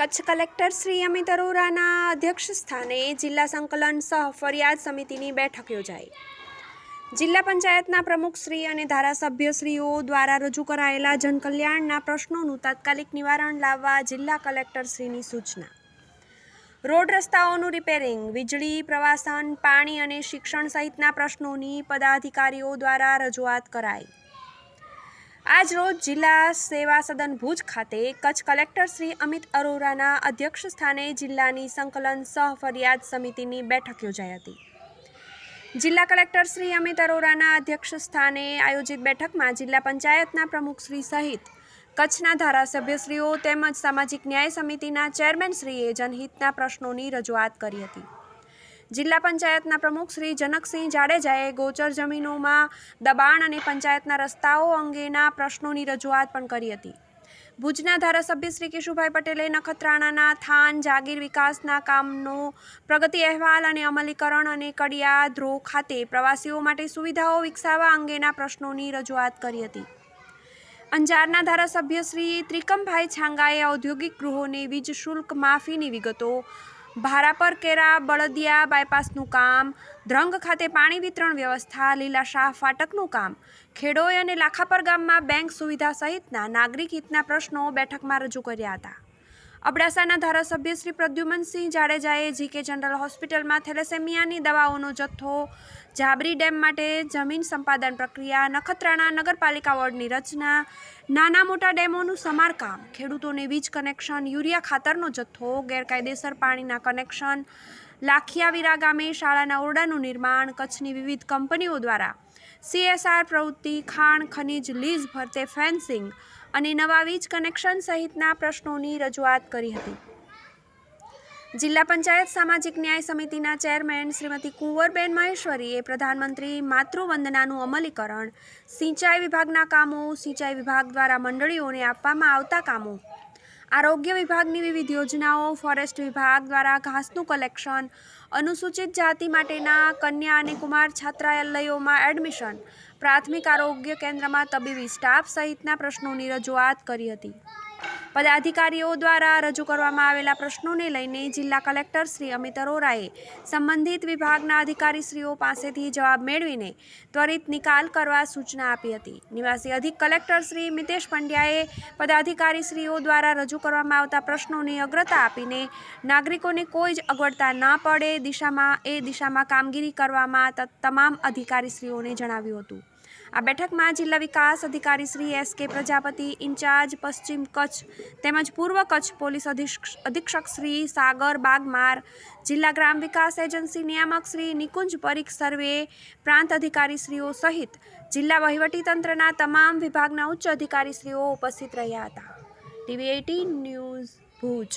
Kutch collector Shri Amit અરોરાના અધ્યક્ષસ્થાને જિલ્લા સંકલન સહ ફરિયાદ સમિતિની બેઠક યોજાઈ. જિલ્લા પંચાયતના પ્રમુખશ્રી અને ધારાસભ્યશ્રીઓ દ્વારા રજૂ કરાયેલા જનકલ્યાણના પ્રશ્નોનું તાત્કાલિક નિવારણ લાવવા જિલ્લા કલેક્ટરશ્રીની સૂચના. રોડ રસ્તાઓનું રિપેરિંગ, વીજળી, પ્રવાસન, પાણી અને શિક્ષણ સહિતના પ્રશ્નોની પદાધિકારીઓ દ્વારા રજૂઆત કરાઈ. આજ રોજ જિલ્લા સેવા સદન ભુજ ખાતે કચ્છ કલેક્ટર શ્રી અમિત અરોરાના અધ્યક્ષ સ્થાને જિલ્લાની સંકલન સહ ફરિયાદ સમિતિની બેઠક યોજાઈ હતી. જિલ્લા કલેક્ટર શ્રી અમિત અરોરાના અધ્યક્ષ સ્થાને આયોજિત બેઠકમાં જિલ્લા પંચાયતના પ્રમુખશ્રી સહિત કચ્છના ધારાસભ્યશ્રીઓ તેમજ સામાજિક ન્યાય સમિતિના ચેરમેનશ્રીએ જનહિતના પ્રશ્નોની રજૂઆત કરી હતી. જિલ્લા પંચાયતના પ્રમુખ શ્રી જનકસિંહ જાડેજાએ ગોચર જમીનોમાં દબાણ અને પંચાયતના રસ્તાઓ અંગેના પ્રશ્નોની રજૂઆત પણ કરી હતી. ભુજના ધારાસભ્ય શ્રી કેશુભાઈ પટેલે નખત્રાણાના થાન જાગીર વિકાસના કામનો પ્રગતિ અહેવાલ અને અમલીકરણ અને કડિયા ધ્રો ખાતે પ્રવાસીઓ માટે સુવિધાઓ વિકસાવવા અંગેના પ્રશ્નોની રજૂઆત કરી હતી. અંજારના ધારાસભ્ય શ્રી ત્રિકમભાઈ છાંગાએ ઔદ્યોગિક ગૃહોને વીજ શુલ્ક માફીની વિગતો ભારાપર કેરા, બળદિયા બાયપાસનું કામ, ધ્રંગ ખાતે પાણી વિતરણ વ્યવસ્થા, લીલા શાહ ફાટકનું કામ. ખેડોય અને લાખાપર ગામમાં બેંક સુવિધા સહિતના નાગરિક હિતના પ્રશ્નો બેઠકમાં રજૂ કર્યા હતા. અબડાસાના ધારાસભ્ય શ્રી પ્રદ્યુમનસિંહ જાડેજાએ જીકે જનરલ હોસ્પિટલમાં થેલેસેમિયાની દવાઓનો જથ્થો જાબરી ડેમ માટે જમીન સંપાદન પ્રક્રિયા, નખત્રાણા નગરપાલિકા વોર્ડની રચના, નાના મોટા ડેમોનું સમારકામ, ખેડૂતોને વીજ કનેક્શન, યુરિયા ખાતરનો જથ્થો, ગેરકાયદેસર પાણીના કનેક્શન લાખિયા વિરા ગામે શાળાના ઓરડાનું નિર્માણ, કચ્છની વિવિધ કંપનીઓ દ્વારા સીએસઆર પ્રવૃત્તિ, ખાણ, ખનિજ, લીઝ ભરતે ફેન્સિંગ અને નવા વીજ કનેક્શન સહિતના પ્રશ્નોની રજૂઆત કરી હતી. જિલ્લા પંચાયત સામાજિક ન્યાય સમિતિના ચેરમેન શ્રીમતી કુંવરબેન મહેશ્વરીએ પ્રધાનમંત્રી માતૃવંદનાનું અમલીકરણ, સિંચાઈ વિભાગના કામો, સિંચાઈ વિભાગ દ્વારા મંડળીઓને આપવામાં આવતા કામો આરોગ્ય વિભાગની વિવિધ યોજનાઓ ફોરેસ્ટ વિભાગ દ્વારા ઘાસનું કલેક્શન, અનુસૂચિત જાતિ માટેના કન્યા અને કુમાર છાત્રાલયોમાં એડમિશન, પ્રાથમિક આરોગ્ય કેન્દ્રમાં તબીબી સ્ટાફ સહિતના પ્રશ્નોની રજૂઆત કરી હતી. પદાધિકારીઓ દ્વારા રજૂ કરવામાં આવેલા પ્રશ્નોને લઈને જિલ્લા કલેક્ટર શ્રી અમિત અરોરાએ સંબંધિત વિભાગના અધિકારીશ્રીઓ પાસેથી જવાબ મેળવીને ત્વરિત નિકાલ કરવા સૂચના આપી હતી. નિવાસી અધિક કલેક્ટર શ્રી મિતેશ પંડ્યાએ પદાધિકારીશ્રીઓ દ્વારા રજૂ કરવામાં આવતા પ્રશ્નોની અગ્રતા આપીને નાગરિકોને કોઈ જ અગવડતા ન પડે દિશામાં એ દિશામાં કામગીરી કરવામાં તમામ અધિકારીશ્રીઓને જણાવ્યું હતું. આ બેઠકમાં જિલ્લા વિકાસ અધિકારી શ્રી એસ કે પ્રજાપતિ, ઇન્ચાર્જ પશ્ચિમ કચ્છ તેમજ પૂર્વ કચ્છ પોલીસ અધિક્ષ, અધિક્ષક શ્રી સાગર બાગમાર, જિલ્લા ગ્રામ વિકાસ એજન્સી નિયામક શ્રી નિકુંજ પરીખ સર્વે, પ્રાંત અધિકારીશ્રીઓ સહિત જિલ્લા વહીવટીતંત્રના તમામ વિભાગના ઉચ્ચ અધિકારીશ્રીઓ ઉપસ્થિત રહ્યા હતા. TV eighteen news Bhuj.